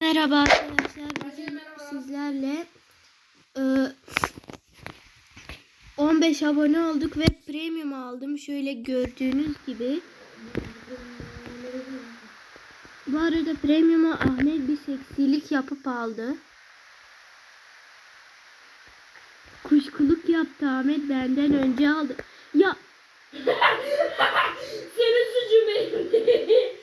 Merhaba arkadaşlar. Bugün sizlerle e, 15 abone olduk ve premium aldım. Şöyle gördüğünüz gibi. Bu arada premium'a Ahmet bir seksilik yapıp aldı. Kuşkuluk yaptı Ahmet benden önce aldı. Ya Senin suçun benim.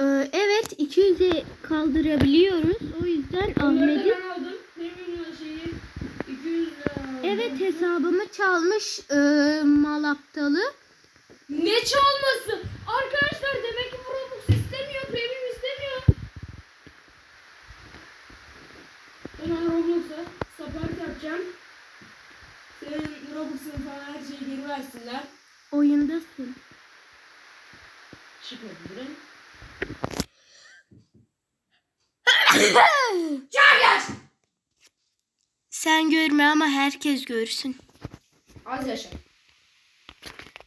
E, evet 200'e kaldırabiliyoruz. O yüzden Ahmet'i ben aldım. Premium şeyi 200 lira. aldım. Evet hesabımı çalmış e, mal aptalı. Ne çalması? Arkadaşlar demek ki bu Robux istemiyor. Premium istemiyor. Ben Robux'a support yapacağım. Senin Robux'un falan her şeyi geri versinler. Oyundasın. Çıkabilirim. Çağır Sen görme ama herkes görsün. Az yaşa.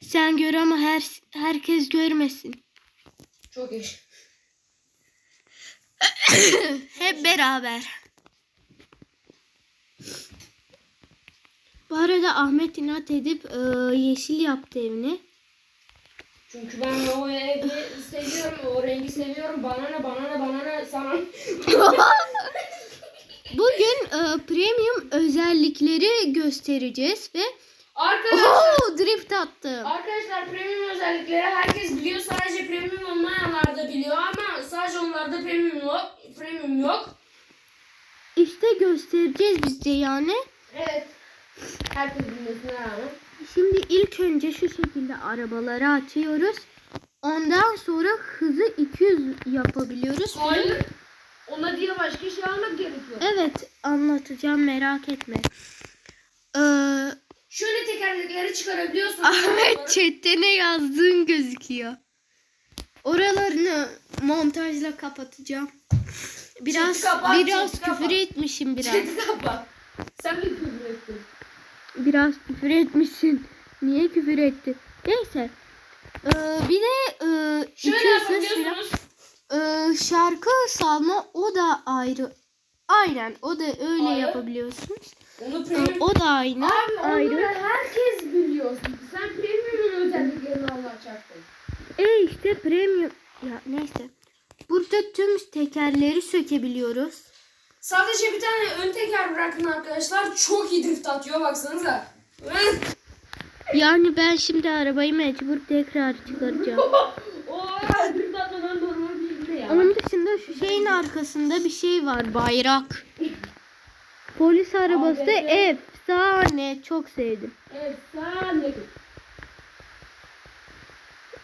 Sen gör ama her herkes görmesin. Çok yaşa. Hep beraber. Bu arada Ahmet inat edip e, yeşil yaptı evini. Çünkü ben o evi seviyorum, o rengi seviyorum. Bana ne, bana ne, bana ne, sana. Bugün e, premium özellikleri göstereceğiz ve Arkadaşlar, Oho, drift attım. arkadaşlar premium özellikleri herkes biliyor. Sadece premium olmayanlar da biliyor ama sadece onlarda premium yok. Premium yok. İşte göstereceğiz biz de yani. Evet. Herkes bilmesine rağmen. Şimdi ilk önce şu şekilde arabaları açıyoruz. Ondan sonra hızı 200 yapabiliyoruz. Hayır. Ona diye başka şey almak gerekiyor. Evet anlatacağım merak etme. Ee, Şöyle tekerlekleri çıkarabiliyorsun. Ahmet chatte ne yazdığın gözüküyor. Oralarını montajla kapatacağım. Biraz kapat, biraz küfür kapat. etmişim biraz. Çeti kapat. Sen mi küfür ettin? Biraz küfür etmişsin. Niye küfür etti? Neyse. Ee, bir de e, Şöyle 200 silah- yapabiliyorsunuz. Ee, şarkı salma o da ayrı. Aynen o da öyle Hayır. yapabiliyorsunuz. Onu Ee, premium o da aynı. Abi ayrı. onları herkes biliyor. Sen premium'un özelliklerini anlatacaktın. E işte premium. Ya neyse. Burada tüm tekerleri sökebiliyoruz. Sadece bir tane ön teker bırakın arkadaşlar. Çok iyi drift atıyor baksanıza. Yani ben şimdi arabayı mecbur tekrar çıkaracağım. Onun dışında şu şeyin arkasında bir şey var. Bayrak. Polis arabası Abi, efsane. Çok sevdim. De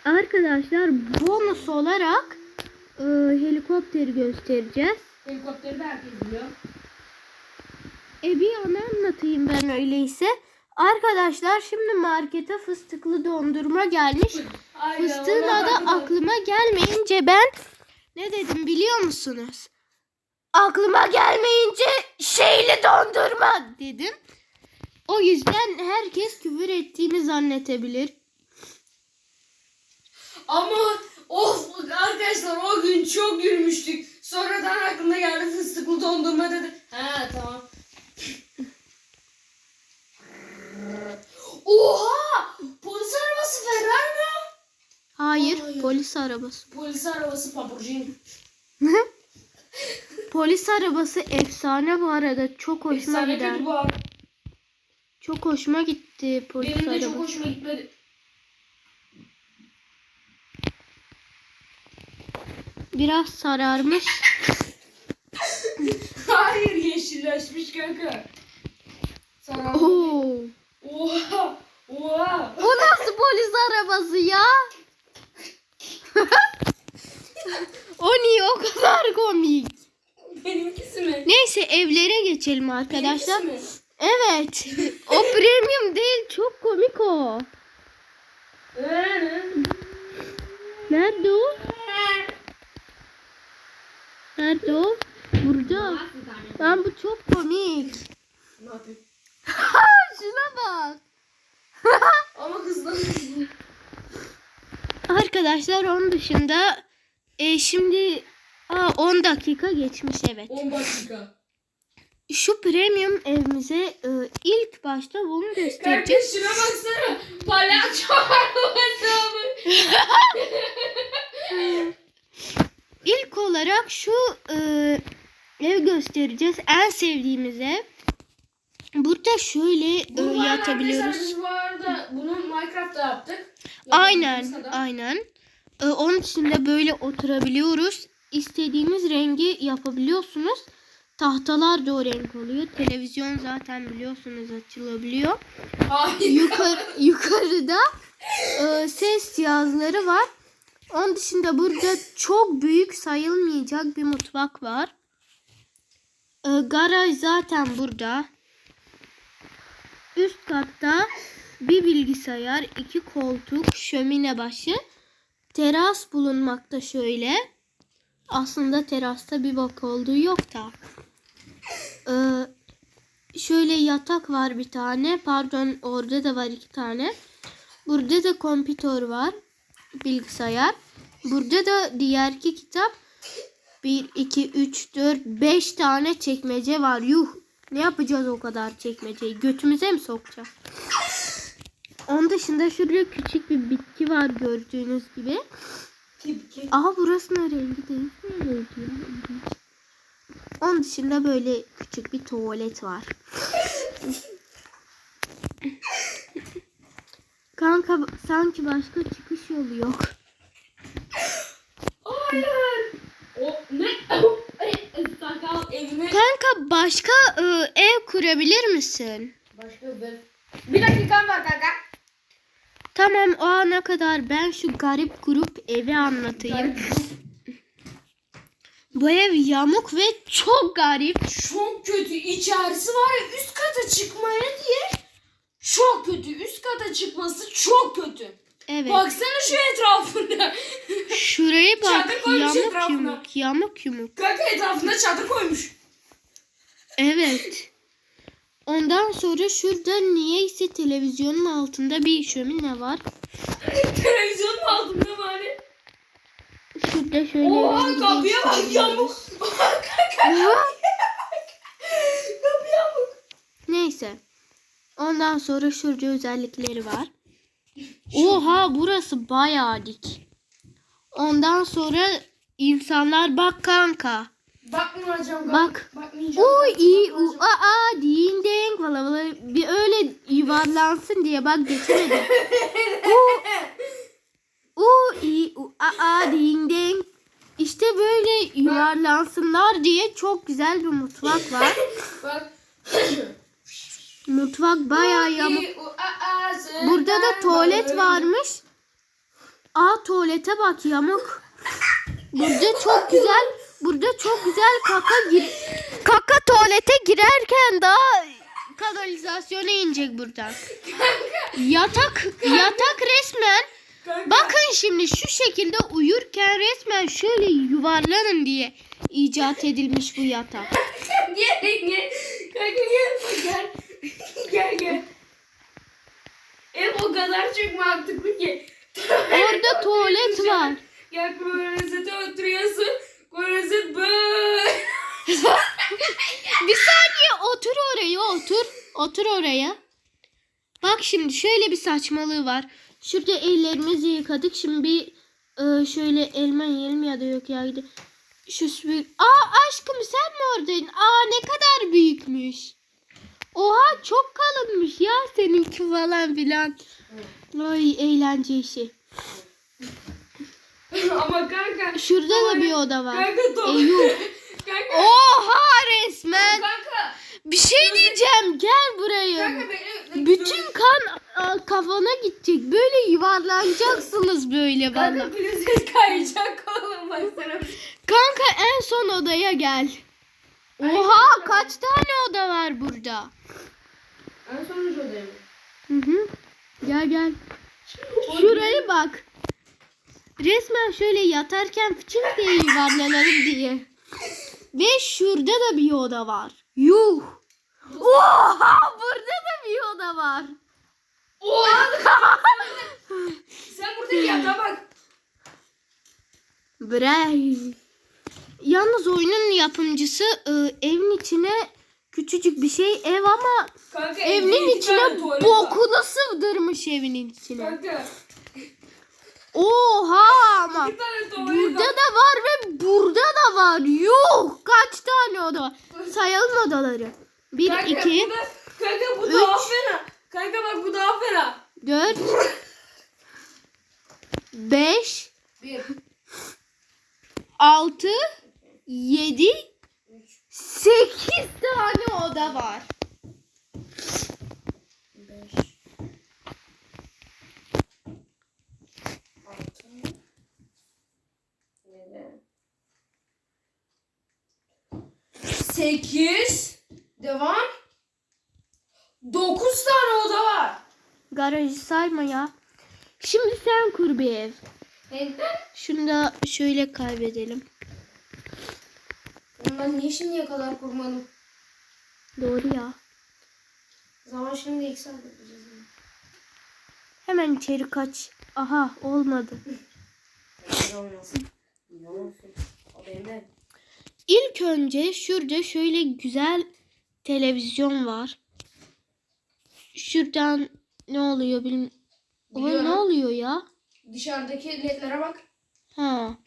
Arkadaşlar bonus olarak e, helikopteri göstereceğiz. Helikopteri de herkes biliyor. E bir yana anlatayım ben öyleyse. Arkadaşlar şimdi markete fıstıklı dondurma gelmiş. Aynen, Fıstığın adı aklıma gelmeyince ben ne dedim biliyor musunuz? Aklıma gelmeyince şeyli dondurma dedim. O yüzden herkes küfür ettiğimi zannetebilir. Ama of arkadaşlar o gün çok gülmüştük. Sonradan aklına geldi fıstıklı dondurma dedi. He tamam. Oha! Polis arabası Ferrari mi? Hayır, Hayır. polis arabası. Polis arabası Lamborghini. Polis arabası efsane bu arada. Çok hoşuma Efsane gider. kötü bu abi. Çok hoşuma gitti polis Benim de arabası. çok hoşuma gitmedi. Biraz sararmış. Hayır yeşilleşmiş kanka. Sana Oo. Oha! Oha! Bu nasıl polis arabası ya? o niye o kadar komik? Benimkisi mi? Neyse evlere geçelim arkadaşlar. Benimkisi mi? Evet. O premium değil çok komik o. Ee, Nerede o? Nerede o? Burada. Lan bu çok komik. Şuna bak. Ama kızdım. Arkadaşlar onun dışında e, şimdi Aa 10 dakika geçmiş evet. 10 dakika. Şu premium evimize e, ilk başta bunu göstereceğiz. Kardeş şuna baksana. Palyaço var olarak şu e, ev göstereceğiz. En sevdiğimiz ev. Burada şöyle e, Bu var yatabiliyoruz. arkadaşlar, Biz bu arada bunu Minecraft'ta yaptık. Aynen, aynen. E, onun içinde böyle oturabiliyoruz. İstediğimiz rengi yapabiliyorsunuz. Tahtalar da o renk oluyor. Televizyon zaten biliyorsunuz açılabiliyor. Hayır. Yukarı, yukarıda e, ses cihazları var. Onun dışında burada çok büyük sayılmayacak bir mutfak var. E, garaj zaten burada. Üst katta bir bilgisayar, iki koltuk, şömine başı, teras bulunmakta şöyle. Aslında terasta bir bak olduğu yok da. E, şöyle yatak var bir tane. Pardon orada da var iki tane. Burada da kompütör var. Bilgisayar. Burada da diğer iki kitap. 1, 2, 3, 4, 5 tane çekmece var. Yuh. Ne yapacağız o kadar çekmeceyi? Götümüze mi sokacağız? Onun dışında şurada küçük bir bitki var gördüğünüz gibi. Kip. Aha burasının rengi değişmiyor. Onun dışında böyle küçük bir tuvalet var. Kanka sanki başka çıkış yolu yok. Hayır. O ne? Sakal evime. Kanka başka e, ev kurabilir misin? Başka bir. Bir dakikam var kanka. Tamam o ana kadar ben şu garip grup evi anlatayım. Bu ev yamuk ve çok garip. Çok kötü. İçerisi var ya üst kata çıkmaya diye. Çok kötü. Üst kata çıkması çok kötü. Evet. Baksana şu etrafına. Şuraya bak. Çadır koymuş Yamuk etrafına. yumuk. Yamuk yumuk. Kanka etrafına çadır koymuş. Evet. Ondan sonra şurada niyeyse televizyonun altında bir şömine var. Televizyonun altında bari. Şurada şöyle Oha kapıya bak yamuk. Oha. Neyse. Ondan sonra şurada özellikleri var. Oha burası bayağı dik. Ondan sonra insanlar bak kanka. Bakmayacağım. Bak. Bakmayacağım. U i u a a ding ding falan falan. bir öyle yuvarlansın diye bak geçemedim. U u i u a a ding ding. İşte böyle yuvarlansınlar diye çok güzel bir mutfak var. Bak. Mutfak bayağı yamuk. Burada da tuvalet varmış. Aa tuvalete bak yamuk. Burada çok güzel, burada çok güzel kaka gir kaka tuvalete girerken daha kanalizasyona inecek buradan. Yatak yatak resmen Kanka. bakın şimdi şu şekilde uyurken resmen şöyle yuvarlanın diye icat edilmiş bu yatak. Gel gel. Kanka gel. Gel. Gel gel. Ev o kadar çok mantıklı ki. Orada tuvalet var. Gel klorozete oturuyorsun. Klorozet böyle. Bir saniye otur oraya otur. Otur oraya. Bak şimdi şöyle bir saçmalığı var. Şurada ellerimizi yıkadık. Şimdi bir e, şöyle elma yiyelim ya da yok ya. Şu süpür... Aa aşkım sen mi oradaydın? Aa ne kadar büyükmüş. Oha çok kalınmış ya seninki falan filan. Ay eğlence işi. Ama kanka. Şurada da bir oda var. Kanka E, yuh. Kanka. Oha resmen. Kanka. Bir şey diyeceğim gel buraya. Kanka benim. Bütün kan a, kafana gidecek. Böyle yuvarlanacaksınız böyle bana. Kanka klozet kayacak oğlum baksana. Kanka en son odaya gel. Oha kaç tane oda var burada? En sonuncu odaya? Hı hı. Gel gel. Şuraya bak. Resmen şöyle yatarken fıçık diye yuvarlanalım diye. Ve şurada da bir oda var. Yuh. Oha burada da bir oda var. Oha! Sen buradaki yatağa bak. Bray. Yalnız oyunun yapımcısı e, evin içine küçücük bir şey ev ama Kanka evin içine bokunu sığdırmış evin içine. Kanka. Oha ama burada da var ve burada da var. Yuh kaç tane oda var. Sayalım odaları. 1, Kanka, 2, bu da, kanka bu üç. daha fena. Kanka bak bu daha fena. 4, 5, Bir. 6, 7, 8 tane oda var. Beş. Altı. Yedi. Sekiz. Devam. Dokuz tane oda var. Garajı sayma ya. Şimdi sen kur bir ev. Neden? Şunu da şöyle kaybedelim. Ben niye şimdiye kadar kurmadım? Doğru ya. Zaman şimdi eksi yapacağız. Hemen içeri kaç. Aha olmadı. Olmasın. O. İlk önce şurada şöyle güzel televizyon var. Şuradan ne oluyor bilmiyorum. O ne Biliyorum. oluyor ya? Dışarıdaki ledlere bak. Ha.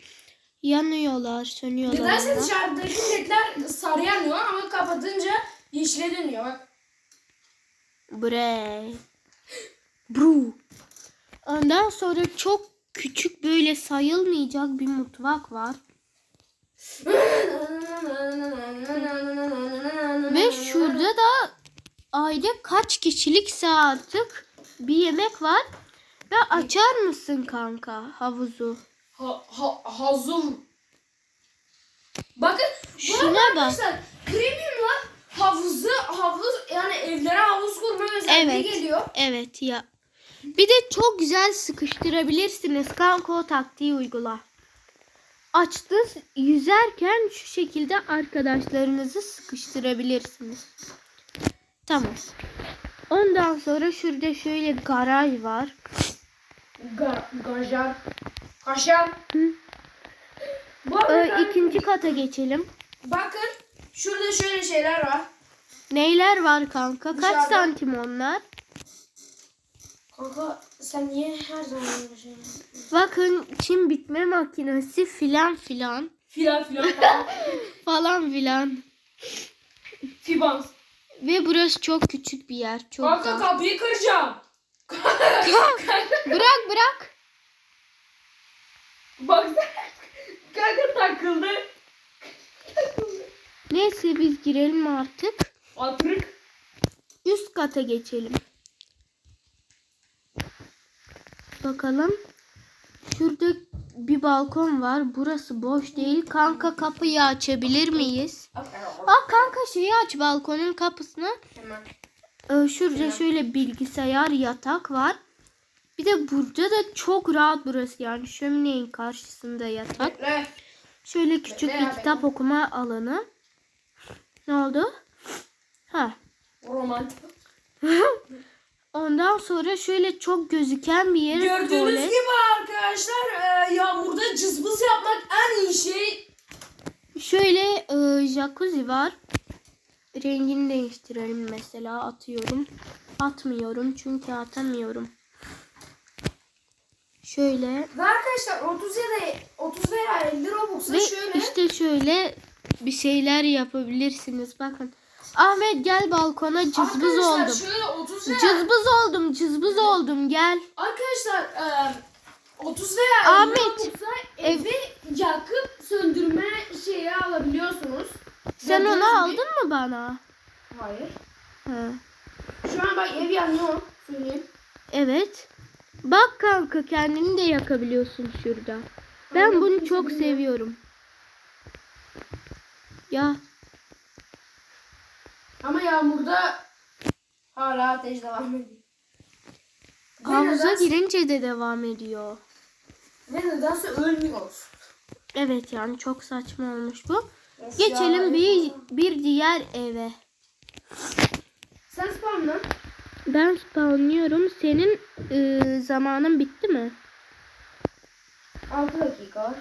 Yanıyorlar, sönüyorlar. Nedense ama. dışarıdaki ledler sarı yanıyor ama kapatınca yeşile dönüyor bak. Bre. Bru. Ondan sonra çok küçük böyle sayılmayacak bir mutfak var. Ve şurada da aile kaç kişilikse artık bir yemek var. Ve açar mısın kanka havuzu? Ha, ha, hazum. Bakın Şuna arada bak. arkadaşlar premiumla havuzu havuz yani evlere havuz kurma özelliği Evet. geliyor. Evet ya. Bir de çok güzel sıkıştırabilirsiniz. Kanka o taktiği uygula. Açtı yüzerken şu şekilde arkadaşlarınızı sıkıştırabilirsiniz. Tamam. Ondan sonra şurada şöyle garaj var. Ga, gajar. Kaşar. Hı. Bu arada Ee, ikinci kata geçelim. bakın şurada şöyle şeyler var. Neyler var kanka? Kaç Dışarıda. santim onlar? Kanka sen niye her zaman böyle şey? Bakın çim bitme makinesi filan filan. Filan filan falan. Falan filan. Fibans. Ve burası çok küçük bir yer. Çok Kanka dar. kapıyı kıracağım. Bırak bırak. Baksana. Kanka takıldı. Neyse biz girelim artık. Atırık. Üst kata geçelim. Bakalım. Şurada bir balkon var. Burası boş değil. Kanka kapıyı açabilir miyiz? Aa kanka şeyi aç balkonun kapısını. Hemen. Ee, şurada şöyle bilgisayar yatak var. Bir de burada da çok rahat burası yani şöminenin karşısında yatak. Şöyle küçük bir kitap okuma alanı. Ne oldu? Ha. Romantik. Ondan sonra şöyle çok gözüken bir yere Gördüğünüz tuvalet. gibi arkadaşlar e, yağmurda cızbız yapmak en iyi şey. Şöyle e, jacuzzi var. Rengini değiştirelim mesela atıyorum. Atmıyorum çünkü atamıyorum. Şöyle Ve arkadaşlar 30 ya da 30 veya 50 Robux'a ve şöyle. işte şöyle bir şeyler yapabilirsiniz. Bakın. Ahmet gel balkona cızbız arkadaşlar oldum. şöyle 30 veya Cızbız oldum, cızbız oldum. Gel. Arkadaşlar e, 30 veya 50 Ahmet, Robux'a evi yakıp söndürme şeyi alabiliyorsunuz. Sen Gördüğünüz onu aldın mı bana? Hayır. Ha. Şu an bak ev yanıyor. Söyleyeyim. Evet. Bak kanka kendini de yakabiliyorsun şurada. Ben Aynen, bunu çok seviyorum. Ya Ama yağmurda hala ateş devam ediyor. Havuza girince de devam ediyor. Ve nedense ölmüyoruz. Evet yani çok saçma olmuş bu. Of Geçelim bir bir diğer eve. Sen spamla. Ben spawnlıyorum. Senin ıı, zamanın bitti mi? 6 dakika var.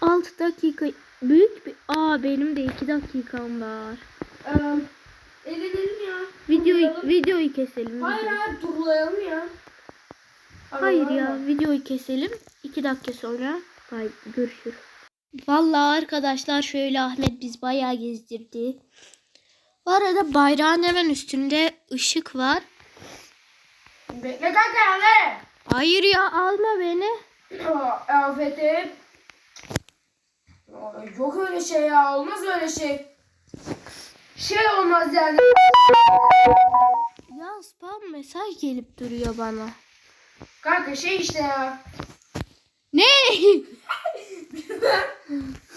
6 dakika Büyük bir... Aa benim de iki dakikam var. Ee, eğlenelim ya. Videoyu, Durlayalım. videoyu keselim. Hayır videoyu. hayır durlayalım ya. Hayır Allah ya Allah. videoyu keselim. İki dakika sonra bay görüşürüz. Vallahi arkadaşlar şöyle Ahmet biz bayağı gezdirdi. Bu arada bayrağın hemen üstünde ışık var. Bekle kanka ne? Hayır ya alma beni. Aa, Yok öyle şey ya. Olmaz öyle şey. Şey olmaz yani. Ya spam mesaj gelip duruyor bana. Kanka şey işte ya. Ne?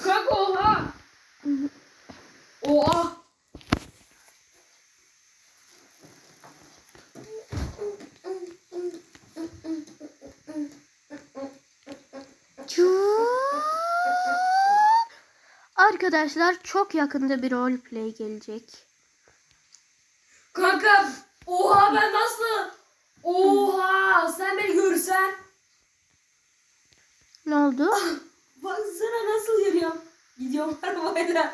Kanka oha. Oha. Arkadaşlar çok yakında bir roleplay gelecek. Kanka oha ben nasıl? Oha sen beni görsen. Ne oldu? Baksana nasıl yürüyorum. Gidiyorum arabayla.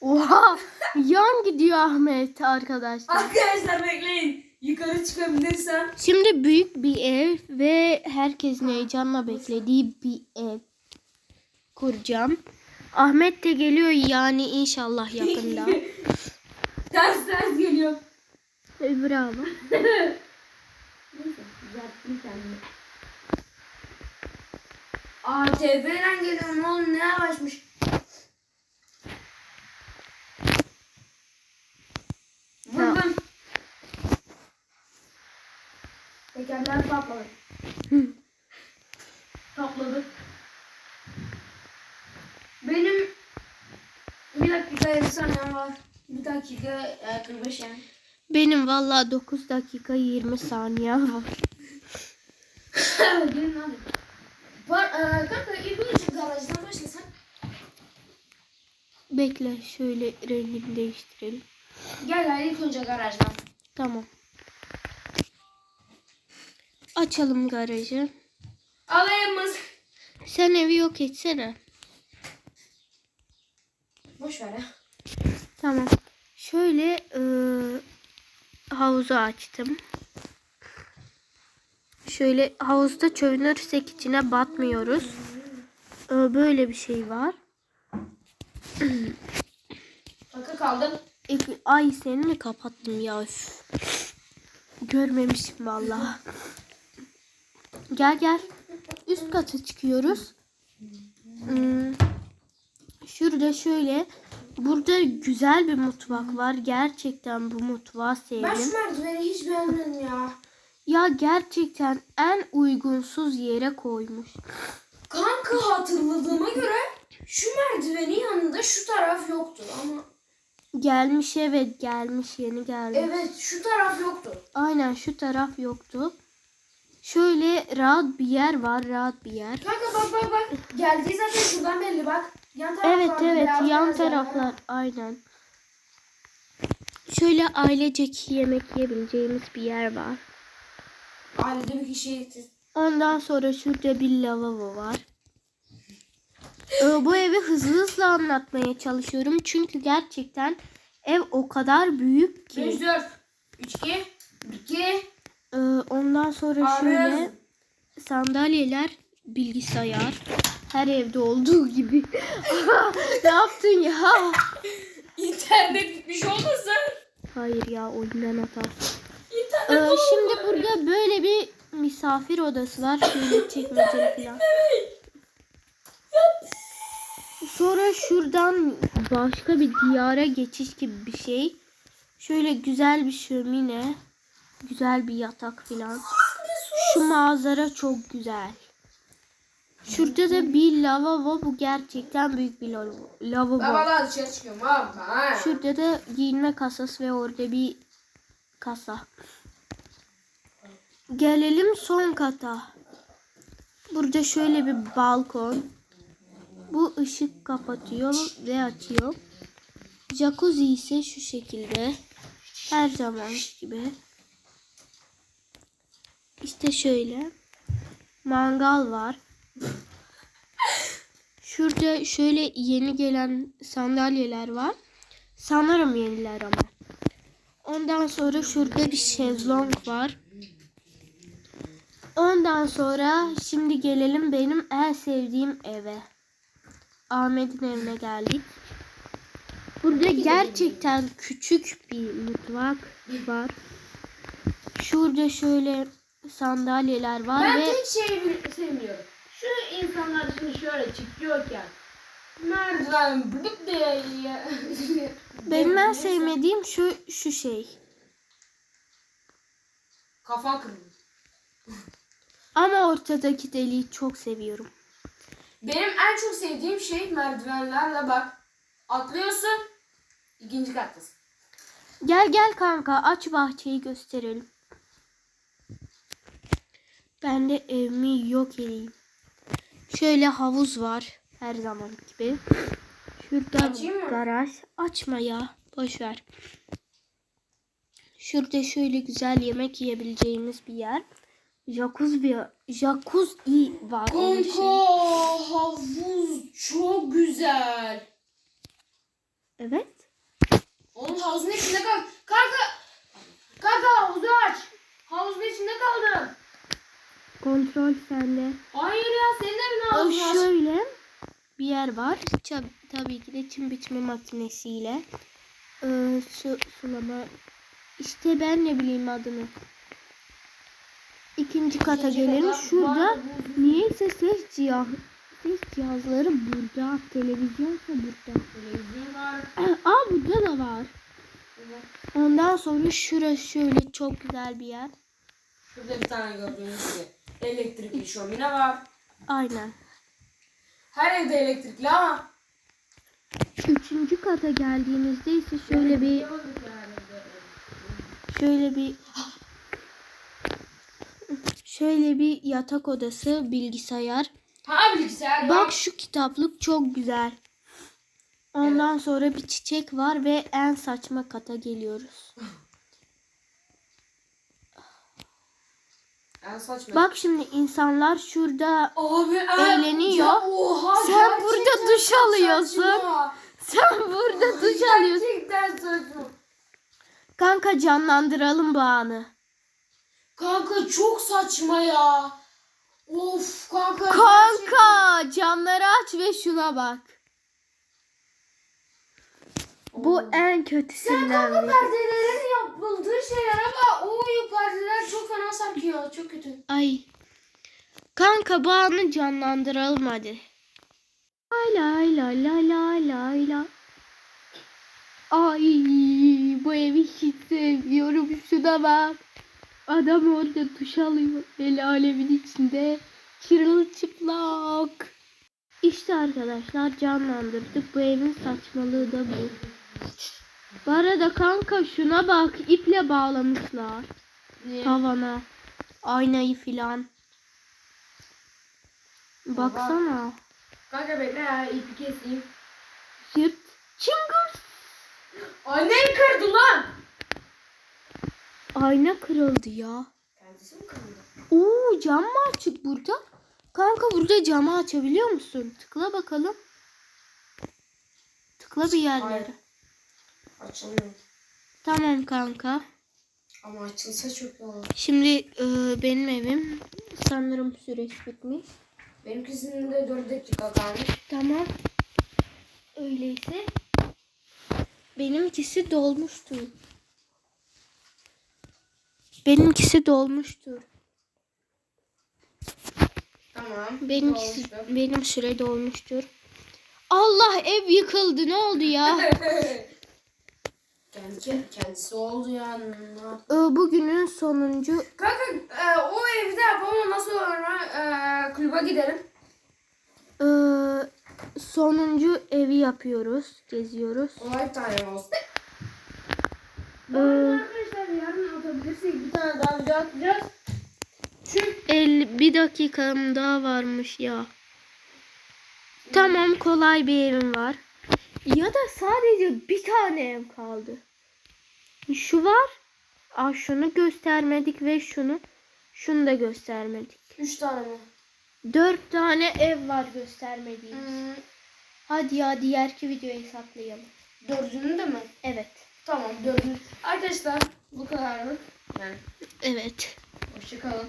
Oha! Yan gidiyor Ahmet arkadaşlar. Arkadaşlar bekleyin. Yukarı çıkabilirsem. Şimdi büyük bir ev ve herkesin heyecanla beklediği bir ev kuracağım. Ahmet de geliyor yani inşallah yakında. ters ters geliyor. E, Bravo. Neyse düzelttim kendimi. ATV'den geliyorum oğlum ne yavaşmış. Vurdum. Tekerler patladı. Topladık. Benim bir dakika 50 saniyem var. Bir dakika e, 45 yani. Benim vallahi 9 dakika 20 saniye var. Gelin hadi. Var, e, kanka ilk önce garajdan başlasak. Bekle şöyle rengini değiştirelim. Gel gel ilk önce garajdan. Tamam. Açalım garajı. Alayımız. Sen evi yok etsene. Boş ver ya. Tamam. Şöyle ıı, havuzu açtım. Şöyle havuzda çövünürsek içine batmıyoruz. Ee, böyle bir şey var. Kanka kaldım. E, ay seni mi kapattım ya? Görmemişim vallahi. Gel gel. Üst kata çıkıyoruz. Hmm. Şurada şöyle. Burada güzel bir mutfak var. Gerçekten bu mutfağı Ben şu sevdim. merdiveni hiç beğenmedim ya. Ya gerçekten en uygunsuz yere koymuş. Kanka hatırladığıma göre şu merdivenin yanında şu taraf yoktu ama Gelmiş evet gelmiş yeni gelmiş. evet şu taraf yoktu. Aynen şu taraf yoktu. Şöyle rahat bir yer var rahat bir yer. Kanka bak bak bak geldiği zaten şuradan belli bak. Yan Evet evet yan yerler. taraflar aynen. Şöyle ailecek yemek yiyebileceğimiz bir yer var. Ailede bir kişi Ondan sonra şurada bir lavabo var. Ee, bu evi hızlı hızlı anlatmaya çalışıyorum. Çünkü gerçekten ev o kadar büyük ki. 5 4 3 2 2 Ee, ondan sonra Arız. şöyle sandalyeler, bilgisayar. Her evde olduğu gibi. ne yaptın ya? İnternet gitmiş olmasın? Hayır ya oyundan hata. İnternet Ee, şimdi burada böyle bir misafir odası var. Şöyle çekmeceli falan. Sonra şuradan başka bir diyara geçiş gibi bir şey. Şöyle güzel bir şömine. Güzel bir yatak falan. Şu manzara çok güzel. Şurada da bir lavabo. Bu gerçekten büyük bir lavabo. lavabo. Valla dışarı çıkıyorum. Şurada da giyinme kasası ve orada bir kasa. Gelelim son kata. Burada şöyle bir balkon. Bu ışık kapatıyor ve açıyor. Jacuzzi ise şu şekilde. Her zaman gibi. İşte şöyle. Mangal var. Şurada şöyle yeni gelen sandalyeler var. Sanırım yeniler ama. Ondan sonra şurada bir şezlong var. Ondan sonra şimdi gelelim benim en sevdiğim eve. Ahmet'in evine geldik. Burada gerçekten küçük bir mutfak var. Şurada şöyle sandalyeler var Ben ve tek şeyi sevmiyorum. Şu insanlar şimdi şöyle çıkıyorken merdiven bıdık diye benim en sevmediğim şu şu şey. Kafa kırıldı. Ama ortadaki deliği çok seviyorum. Benim en çok sevdiğim şey merdivenlerle bak. Atlıyorsun. ikinci kattasın. Gel gel kanka aç bahçeyi gösterelim. Ben de evimi yok edeyim. Şöyle havuz var her zaman gibi. Şurada Açayım garaj. Açma ya. Boş ver. Şurada şöyle güzel yemek yiyebileceğimiz bir yer. Jacuzzi, jacuzzi var. öyle şey. havuz çok güzel. Evet. Oğlum havuzun içinde kal. Kanka. Kanka havuzu aç. Havuzun içinde kaldım. Kontrol sende. Hayır ya senin de mi O şöyle bir yer var. Ça- tabii ki de çim biçme makinesiyle. Ee, su, sulama. İşte ben ne bileyim adını. İkinci kata İkinci gelelim. kata Şurada niyeyse ses cihaz ses cihazları burada. Televizyonsa burada. Televizyon var. Aa burada da var. Ondan sonra şurası şöyle çok güzel bir yer. Şurada bir tane gördüğünüz gibi elektrikli şömine var. Aynen. Her evde elektrikli ama Üçüncü kata geldiğimizde ise şöyle bir Şöyle bir şöyle bir yatak odası, bilgisayar. Ha bilgisayar Bak şu kitaplık çok güzel. Ondan sonra bir çiçek var ve en saçma kata geliyoruz. En saçma. Bak şimdi insanlar şurada Abi en- eğleniyor. Ya, oha, Sen gerçekten burada duş alıyorsun. saçma. sen burada duş alıyorsun. Gerçekten saçma. Kanka canlandıralım bu anı. Kanka çok saçma ya. Of kanka. Kanka camları aç ve şuna bak. Bu en Sen kötüsünden kanka biri. Yapıldığı şeylere bak. Oy perdeler çok fena sarkıyor. Çok kötü. Ay. Kanka bu anı canlandıralım hadi. Lay lay lay lay lay lay lay. Ay bu evi hiç sevmiyorum. Şuna bak. Adam orada duş alıyor. El alemin içinde. Çırılçıplak. İşte arkadaşlar canlandırdık. Bu evin saçmalığı da bu. Bu arada kanka şuna bak. iple bağlamışlar Niye? tavana. Aynayı filan. Baksana. Kanka bekle ya ipi keseyim. Yırt. Çıngır. Annem kırdı lan. Ayna kırıldı ya. Kendisi mi kırdı? Oo cam mı açık burada? Kanka burada camı açabiliyor musun? Tıkla bakalım. Tıkla bir yerlere. Hayır. Açılmıyor. Tamam kanka. Ama açılsa çok iyi olur. Şimdi e, benim evim sanırım süreç bitmiş. Benimkisinin de 4 dakika kalmış. Tamam. Öyleyse benimkisi dolmuştur. Benimkisi dolmuştur. Tamam. Benimkisi olmuştu. benim süre dolmuştur. Allah ev yıkıldı. Ne oldu ya? Kendi, kendisi oldu ya. Ee, Bugünün sonuncu Kanka e, o evde yapalım nasıl olur? E, kulübe gidelim. e, sonuncu evi yapıyoruz. Geziyoruz. Olay time olsun. Ee, Arkadaşlar yarın atabilirsek bir tane daha video atacağız. Çünkü 50, bir dakikam daha varmış ya. Tamam kolay bir evim var. Ya da sadece bir tane ev kaldı. Şu var. Aa, şunu göstermedik ve şunu şunu da göstermedik. 3 tane mi? Dört tane ev var göstermediğimiz. Hmm, Hadi ya diğerki videoyu hesaplayalım. dördünü de mi? Evet. Tamam dördünü. Arkadaşlar bu kadarlık. Yani Evet. hoşçakalın.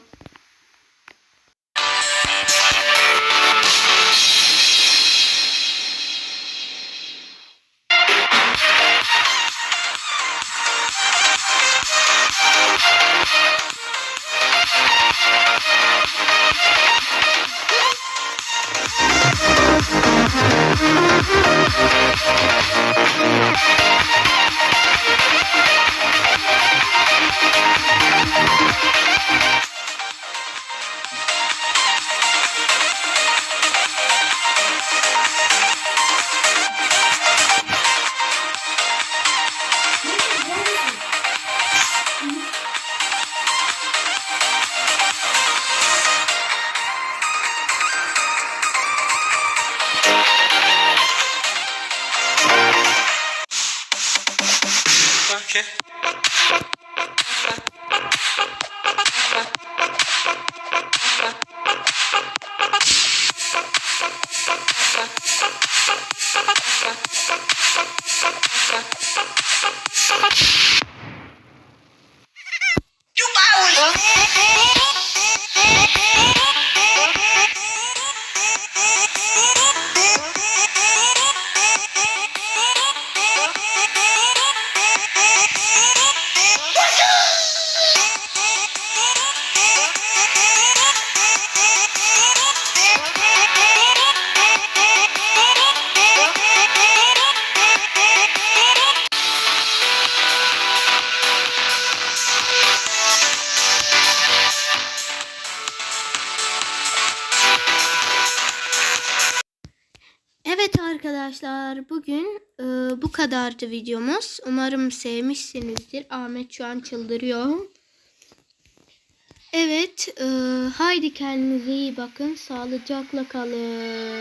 Kadardı videomuz. Umarım sevmişsinizdir. Ahmet şu an çıldırıyor. Evet e, haydi kendinize iyi bakın. Sağlıcakla kalın.